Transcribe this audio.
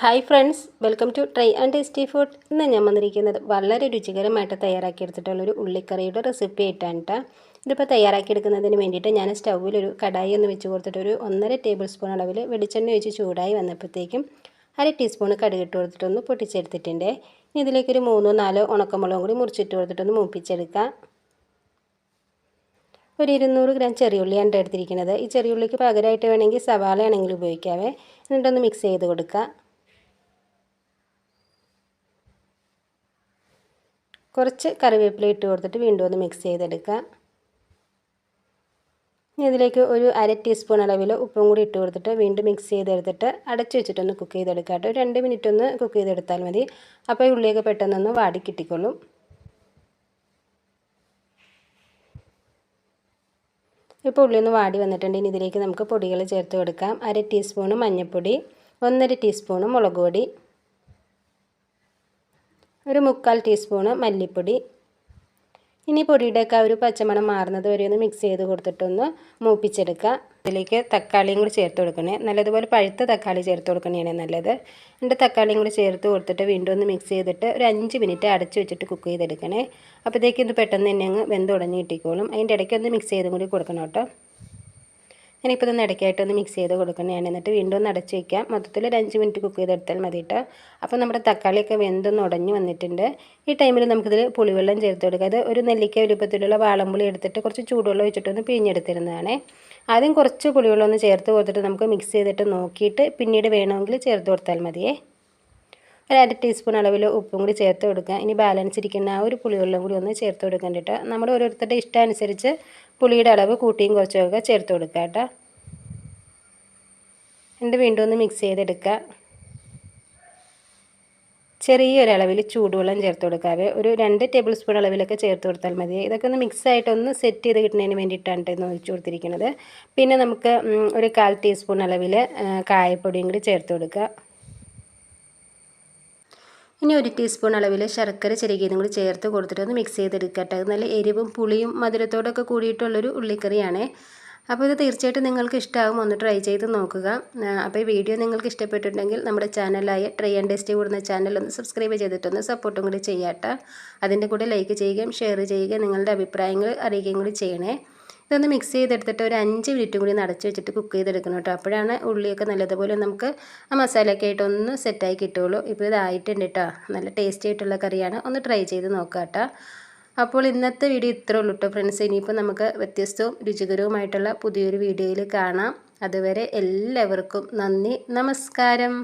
Hi friends welcome to try and tasty food ഇന്ന് ഞാൻ വന്നിരിക്കുന്നത് വളരെ രുചികരമായിട്ട് തയ്യാറാക്കിയെടുത്തിട്ടുള്ളൊരു ഉള്ളിക്കറിയുടെ റെസിപ്പി ആയിട്ടാണ് കേട്ടോ ഇതിപ്പോൾ തയ്യാറാക്കിയെടുക്കുന്നതിന് വേണ്ടിയിട്ട് ഞാൻ സ്റ്റൗവിലൊരു കടായി ഒന്ന് വെച്ച് കൊടുത്തിട്ട് ഒരു ഒന്നര ടേബിൾ സ്പൂൺ അളവിൽ വെളിച്ചെണ്ണ ഒഴിച്ച് ചൂടായി വന്നപ്പോഴത്തേക്കും അര ടീസ്പൂൺ കടുക് ഇട്ട് കൊടുത്തിട്ടൊന്ന് പൊട്ടിച്ചെടുത്തിട്ടുണ്ട്. ഇനി ഇതിലേക്കൊരു മൂന്നോ നാലോ ഉണക്കമുളകും കൂടി മുറിച്ചിട്ട് കൊടുത്തിട്ടൊന്ന് മൂപ്പിച്ചെടുക്കാം. ഒരു ഇരുന്നൂറ് ഗ്രാം ചെറിയുള്ളിയാണ് എടുത്തിരിക്കുന്നത്. ഈ ചെറിയുള്ളിക്ക് പകരമായിട്ട് വേണമെങ്കിൽ സവാളയാണെങ്കിൽ ഉപയോഗിക്കാവേ. എന്നിട്ടൊന്ന് മിക്സ് ചെയ്ത് കൊടുക്കുക കുറച്ച് കറിവേപ്പില ഇട്ട് കൊടുത്തിട്ട് വീണ്ടും ഒന്ന് മിക്സ് ചെയ്തെടുക്കുക. ഇനി ഇതിലേക്ക് ഒരു അര ടീസ്പൂൺ അളവിൽ ഉപ്പും കൂടി ഇട്ട് കൊടുത്തിട്ട് വീണ്ടും മിക്സ് ചെയ്തെടുത്തിട്ട് അടച്ചു വെച്ചിട്ടൊന്ന് കുക്ക് ചെയ്തെടുക്കുക കേട്ടോ. രണ്ട് മിനിറ്റ് ഒന്ന് കുക്ക് ചെയ്തെടുത്താൽ മതി. അപ്പോൾ ഈ ഉള്ളിയൊക്കെ പെട്ടെന്നൊന്ന് വാടി കിട്ടിക്കൊള്ളും ഇപ്പോൾ ഉള്ളി ഒന്ന് വാടി ഇനി ഇതിലേക്ക് നമുക്ക് പൊടികൾ ചേർത്ത് കൊടുക്കാം. അര ടീസ്പൂണ് മഞ്ഞൾപ്പൊടി ഒന്നര ടീസ്പൂണ് മുളക് പൊടി ഒരു മുക്കാൽ ടീസ്പൂണ് മല്ലിപ്പൊടി. ഇനി പൊടിയുടെയൊക്കെ ഒരു പച്ചമണം മാറുന്നത് വരെ ഒന്ന് മിക്സ് ചെയ്ത് കൊടുത്തിട്ടൊന്ന് മൂപ്പിച്ചെടുക്കുക. ഇതിലേക്ക് തക്കാളിയും കൂടി ചേർത്ത് കൊടുക്കണേ. നല്ലതുപോലെ പഴുത്ത തക്കാളി ചേർത്ത് കൊടുക്കണേണ് നല്ലത്. എന്റെ തക്കാളിയും കൂടി ചേർത്ത് കൊടുത്തിട്ട് വീണ്ടും ഒന്ന് മിക്സ് ചെയ്തിട്ട് ഒരു അഞ്ച് മിനിറ്റ് അടച്ച് വെച്ചിട്ട് കുക്ക് ചെയ്തെടുക്കണേ. അപ്പോഴത്തേക്ക് ഇത് പെട്ടെന്ന് തന്നെ അങ്ങ് വെന്ത് ഉടഞ്ഞ് കിട്ടിക്കോളും. അതിന്റെ ഇടയ്ക്ക് ഒന്ന് മിക്സ് ചെയ്തും കൂടി കൊടുക്കണം കേട്ടോ. ഞാനിപ്പോൾ ഇതൊന്ന് ഇടയ്ക്കായിട്ട് ഒന്ന് മിക്സ് ചെയ്ത് കൊടുക്കുന്നതാണ് എന്നിട്ട് വീണ്ടും ഒന്ന് അടച്ച് വയ്ക്കാം മൊത്തത്തിൽ ഒരു അഞ്ച് മിനിറ്റ് കുക്ക് ചെയ്തെടുത്താൽ മതി കേട്ടോ അപ്പോൾ നമ്മുടെ തക്കാളിയൊക്കെ വെന്തൊന്ന് ഉടഞ്ഞു വന്നിട്ടുണ്ട്. ഈ ടൈമിൽ നമുക്കിതിൽ പുളിവെള്ളം ചേർത്ത് കൊടുക്കുക അത് ഒരു നെല്ലിക്ക വലുപ്പത്തിലുള്ള വാളംപുളി എടുത്തിട്ട് കുറച്ച് ചൂടുവെള്ളം വെച്ചിട്ട് ഒന്ന് പിഴിഞ്ഞെടുത്തിരുന്നതാണ്. ആദ്യം കുറച്ച് പുളിവെള്ളം ഒന്ന് ചേർത്ത് കൊടുത്തിട്ട് നമുക്ക് മിക്സ് ചെയ്തിട്ട് നോക്കിയിട്ട് പിന്നീട് വേണമെങ്കിൽ ചേർത്ത് കൊടുത്താൽ മതിയേ. ഒരു അര ടീസ്പൂൺ അളവിൽ ഉപ്പും കൂടി ചേർത്ത് കൊടുക്കുക. ഇനി ബാലൻസ് ഇരിക്കുന്ന ആ ഒരു പുളിവെള്ളം കൂടി ഒന്ന് ചേർത്ത് കൊടുക്കാൻ കേട്ടോ നമ്മൾ ഓരോരുത്തരുടെ ഇഷ്ടം അനുസരിച്ച് പുളിയുടെ അളവ് കൂട്ടിയും കുറച്ചൊക്കെ ചേർത്ത് കൊടുക്കുക കേട്ടോ എന്നിട്ട് വീണ്ടും ഒന്ന് മിക്സ് ചെയ്തെടുക്കുക. ചെറിയൊരളവിൽ ചൂടുവെള്ളം ചേർത്ത് കൊടുക്കാതെ ഒരു രണ്ട് ടേബിൾ സ്പൂൺ അളവിലൊക്കെ ചേർത്ത് കൊടുത്താൽ മതി. ഇതൊക്കെ ഒന്ന് മിക്സ് ആയിട്ട് ഒന്ന് സെറ്റ് ചെയ്ത് കിട്ടുന്നതിന് വേണ്ടിയിട്ടാണ് ഇന്ന് ഒഴിച്ചു കൊടുത്തിരിക്കുന്നത്. പിന്നെ നമുക്ക് ഒരു കാൽ ടീസ്പൂൺ അളവിൽ കായപ്പൊടിയും കൂടി ചേർത്ത് കൊടുക്കുക. ഇനി ഒരു ടീസ്പൂൺ അളവിൽ ശർക്കര ചെറുകിയതും കൂടി ചേർത്ത് കൊടുത്തിട്ട് ഒന്ന് മിക്സ് ചെയ്തെടുക്കട്ടെ. നല്ല എരിവും പുളിയും മധുരത്തോടൊക്കെ കൂടിയിട്ടുള്ളൊരു ഉള്ളിക്കറിയാണ്. അപ്പോൾ ഇത് തീർച്ചയായിട്ടും നിങ്ങൾക്ക് ഇഷ്ടമാകും ഒന്ന് ട്രൈ ചെയ്ത് നോക്കുക. അപ്പോൾ ഈ വീഡിയോ നിങ്ങൾക്ക് ഇഷ്ടപ്പെട്ടിട്ടുണ്ടെങ്കിൽ നമ്മുടെ ചാനലായ ട്രൈ ആൻഡ് ടേസ്റ്റ് കൂടുന്ന ചാനൽ ഒന്ന് സബ്സ്ക്രൈബ് ചെയ്തിട്ടൊന്ന് സപ്പോർട്ടും കൂടി ചെയ്യാട്ടോ. അതിന്റെ കൂടെ ലൈക്ക് ചെയ്യുകയും ഷെയർ ചെയ്യുകയും നിങ്ങളുടെ അഭിപ്രായങ്ങൾ അറിയിക്കുകയും കൂടി ചെയ്യണേ. ഇതൊന്ന് മിക്സ് ചെയ്തെടുത്തിട്ട് ഒരു അഞ്ച് മിനിറ്റ് കൂടി നടച്ച് വെച്ചിട്ട് കുക്ക് ചെയ്തെടുക്കണം കേട്ടോ. അപ്പോഴാണ് ഉള്ളിയൊക്കെ നല്ലതുപോലെ നമുക്ക് ആ മസാലയൊക്കെ ആയിട്ട് ഒന്ന് സെറ്റായി കിട്ടുള്ളൂ ഇപ്പോൾ ഇതായിട്ടുണ്ട് കേട്ടോ. നല്ല ടേസ്റ്റി ആയിട്ടുള്ള കറിയാണ്. ഒന്ന് ട്രൈ ചെയ്ത് നോക്കാം കേട്ടോ. അപ്പോൾ ഇന്നത്തെ വീഡിയോ ഇത്രേ ഉള്ളൂ കേട്ടോ ഫ്രണ്ട്സ് ഇനിയിപ്പോൾ നമുക്ക് വ്യത്യസ്തവും രുചികരവുമായിട്ടുള്ള പുതിയൊരു വീഡിയോയിൽ കാണാം. അതുവരെ എല്ലാവർക്കും നന്ദി. നമസ്കാരം.